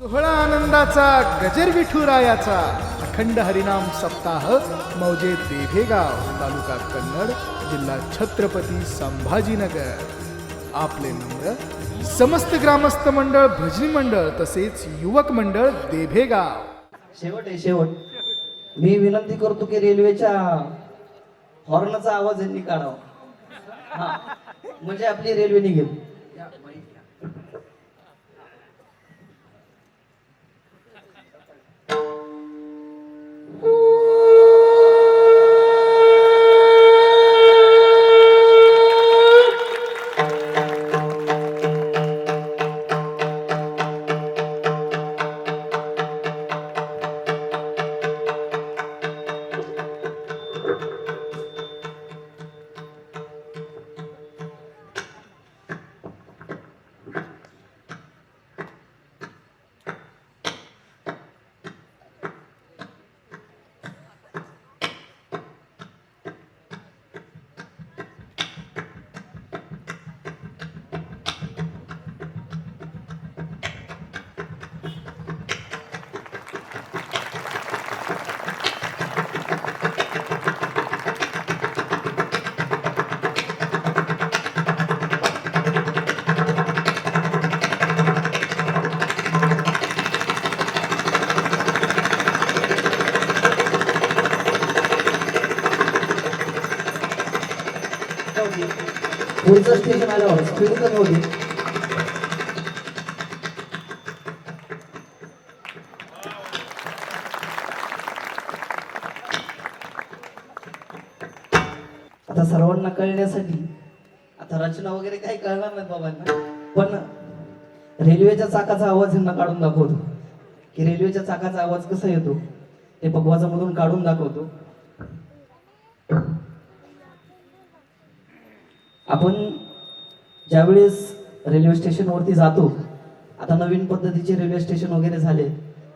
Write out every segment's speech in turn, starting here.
सोहळा आनंदाचा गजर विठुरायाचा अखंड हरिनाम सप्ताह मौजे देभेगाव तालुका कन्नड जिल्हा छत्रपती संभाजीनगर. आपले नम्र समस्त ग्रामस्थ मंडळ भजनी मंडळ तसेच युवक मंडळ देभेगाव. शेवट आहे शेवट. मी विनंती करतो की रेल्वेच्या हॉर्नचा आवाज यांनी काढावा. म्हणजे आपली रेल्वे निघेल पुढचं स्टेशन आल्यावर स्पीड कमी होती. आता सर्वांना कळण्यासाठी आता रचना वगैरे काही कळणार नाही बाबांना. पण रेल्वेच्या चाकाचा आवाज यांना काढून दाखवतो. की रेल्वेच्या चाकाचा आवाज कसा येतो ते पगवाचा मधून काढून दाखवतो. आपण ज्यावेळेस रेल्वे स्टेशनवरती जातो आता नवीन पद्धतीचे रेल्वे स्टेशन वगैरे झाले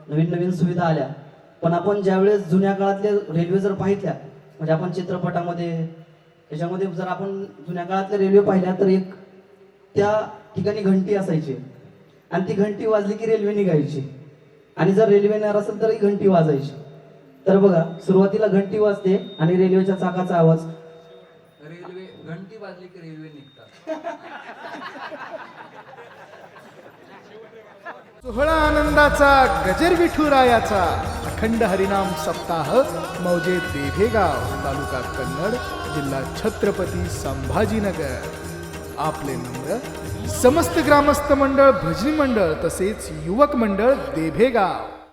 नवीन नवीन सुविधा आल्या पण आपण ज्यावेळेस जुन्या काळातल्या रेल्वे जर पाहिल्या म्हणजे आपण चित्रपटामध्ये त्याच्यामध्ये जर आपण जुन्या काळातल्या रेल्वे पाहिल्या तर एक त्या ठिकाणी घंटी असायची. आणि ती घंटी वाजली की रेल्वे निघायची. आणि जर रेल्वे येणार असेल तर ही घंटी वाजायची. तर बघा सुरुवातीला घंटी वाजते आणि रेल्वेच्या चाकाचा आवाज. रेल्वे घंटी वाजली की रेल्वे निघतात. सोहळा आनंदाचा गजर विठुरायाचा. अखंड हरिनाम सप्ताह मौजे देभेगाव तालुका कन्नड जिल्हा छत्रपती संभाजीनगर. आपले नम्र समस्त ग्रामस्थ मंडळ भजनी मंडळ तसेच युवक मंडळ देभेगाव.